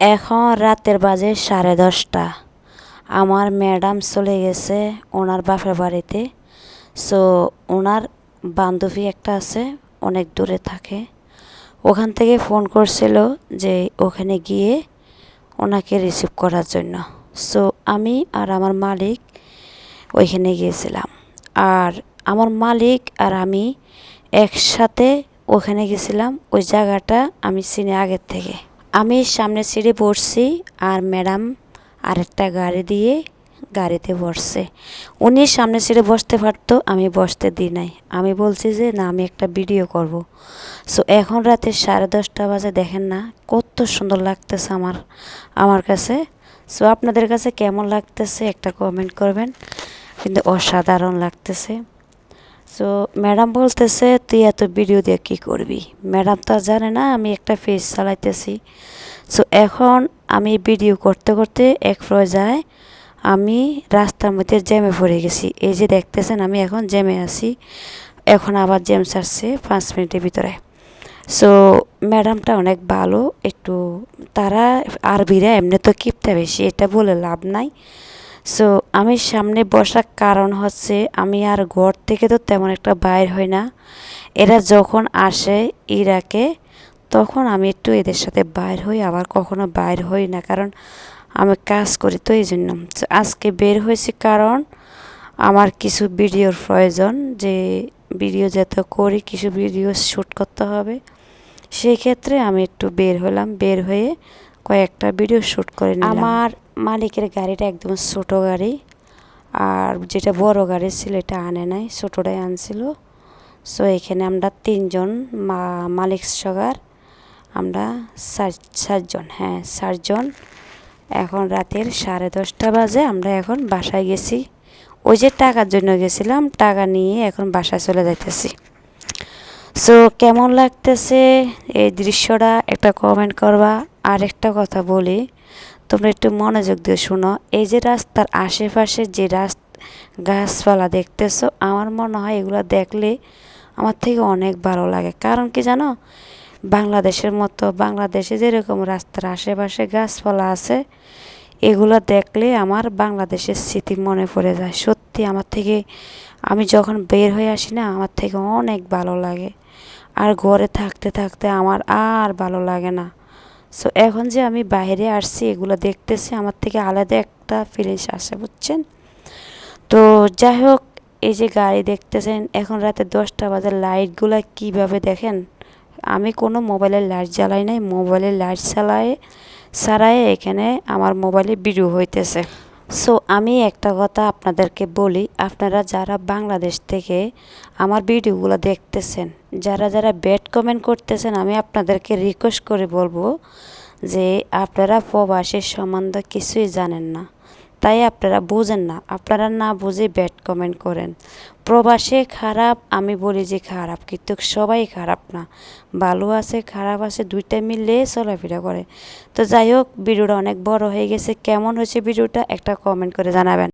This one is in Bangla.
এখন রাতের বাজে সাড়ে দশটা। আমার ম্যাডাম চলে গেছে ওনার বাপের বাড়িতে। সো ওনার বান্ধবী একটা আছে, অনেক দূরে থাকে। ওখান থেকে ফোন করছিল যে ওখানে গিয়ে ওনাকে রিসিভ করার জন্য। সো আমি আর আমার মালিক ওইখানে গিয়েছিলাম। আর আমার মালিক আর আমি একসাথে ওখানে গেছিলাম, ওই জায়গাটা আমি চিনি আগের থেকে। আমি সামনে সিঁড়ে বসছি আর ম্যাডাম আরেকটা গাড়ি দিয়ে গাড়িতে বসছে। উনি সামনে সিঁড়ে বসতে পারতো, আমি বসতে দিই নাই। আমি বলছি যে, না, আমি একটা ভিডিও করব। সো এখন রাতে সাড়ে দশটা বাজে, দেখেন না, কত সুন্দর লাগতেছে আমার আমার কাছে। সো আপনাদের কাছে কেমন লাগতেছে? একটা কমেন্ট করবেন। কিন্তু অসাধারণ লাগতেছে। সো ম্যাডাম বলতেছে, তুই এত ভিডিও দিয়ে কী করবি? ম্যাডাম তো জানে না, আমি একটা ফেস চালাইতেছি। সো এখন আমি ভিডিও করতে করতে এক পর্যায়ে আমি রাস্তার মধ্যে জ্যামে পড়ে গেছি। এই যে দেখতেছেন, আমি এখন জ্যামে আছি। এখন আবার জ্যাম ছাড়ছে পাঁচ মিনিটের ভিতরে। সো ম্যাডামটা অনেক ভালো, একটু তারা আরবিরা এমনি তো কিপটা বেশি, এটা বলে লাভ নাই। সো আমি সামনে বসার কারণ হচ্ছে আমি আর ঘর থেকে তো তেমন একটা বাইর হই না। এরা যখন আসে ইরাকে, তখন আমি একটু এদের সাথে বাইর হই, আবার কখনো বাইর হই না, কারণ আমি কাজ করি তো এই জন্য আজকে বের হয়েছি কারণ আমার কিছু ভিডিওর প্রয়োজন, যে ভিডিও যাতে করি, কিছু ভিডিও শ্যুট করতে হবে। সেই ক্ষেত্রে আমি একটু বের হলাম, বের হয়ে কয়েকটা ভিডিও শ্যুট করে আমার মালিকের গাড়িটা একদম ছোট গাড়ি আর যেটা বড় গাড়ি ছিল এটা আনে নাই, ছোটোটাই আনছিল। সো এখানে আমরা তিনজন মা, মালিক সগার আমরা চারজন হ্যাঁ চারজন। এখন রাতের সাড়ে দশটা বাজে, আমরা এখন বাসায় গেছি। ওই যে টাকার জন্য গেছিলাম, টাকা নিয়ে এখন বাসায় চলে যাইতেছি। সো কেমন লাগতেছে এই দৃশ্যটা? একটা কমেন্ট করবা। আর একটা কথা বলি তোমরা একটু মনোযোগ দিয়ে শুনো। এই যে রাস্তার আশেপাশে যে রাস্তা, গাছপালা দেখতেছো, আমার মনে হয় এগুলো দেখলে আমার থেকে অনেক ভালো লাগে। কারণ কি জানো? বাংলাদেশের মতো, বাংলাদেশে যেরকম রাস্তার আশেপাশে গাছপালা আছে, এগুলো দেখলে আমার বাংলাদেশের স্মৃতি মনে পড়ে যায়। সত্যি আমার থেকে, আমি যখন বের হয়ে আসি না, আমার থেকে অনেক ভালো লাগে। আর ঘরে থাকতে থাকতে আমার আর ভালো লাগে না। সো এখন যে আমি বাইরে আসছি, এগুলো দেখতেছি, আমার থেকে আলাদা একটা ফিলিংস আসে, বুঝছেন? তো যাই হোক, এই যে গাড়ি দেখতেছেন, এখন রাতে দশটা বাজে, লাইটগুলো কীভাবে দেখেন? আমি কোনো মোবাইলের লাইট জ্বালাই নাই, মোবাইলের লাইট চালায় ছাড়াই এখানে আমার মোবাইলে ভিডিও হইতেছে। সো আমি একটা কথা আপনাদেরকে বলি, আপনারা যারা বাংলাদেশ থেকে আমার ভিডিওগুলো দেখতেছেন, যারা যারা ব্যাড কমেন্ট করতেছেন, আমি আপনাদেরকে রিকোয়েস্ট করে বলব যে আপনারা প্রবাসের সম্বন্ধে কিছুই জানেন না। তাই আপনারা বোঝেন না। আপনারা না বুঝে ব্যাড কমেন্ট করেন। প্রবাসে খারাপ, আমি বলি যে খারাপ, কিন্তু সবাই খারাপ না। ভালো আছে, খারাপ আছে দুইটা মিলে চলাফেরা করে। তো যাই হোক, ভিডিওটা অনেক বড় হয়ে গেছে। কেমন হয়েছে ভিডিওটা, একটা কমেন্ট করে জানাবেন।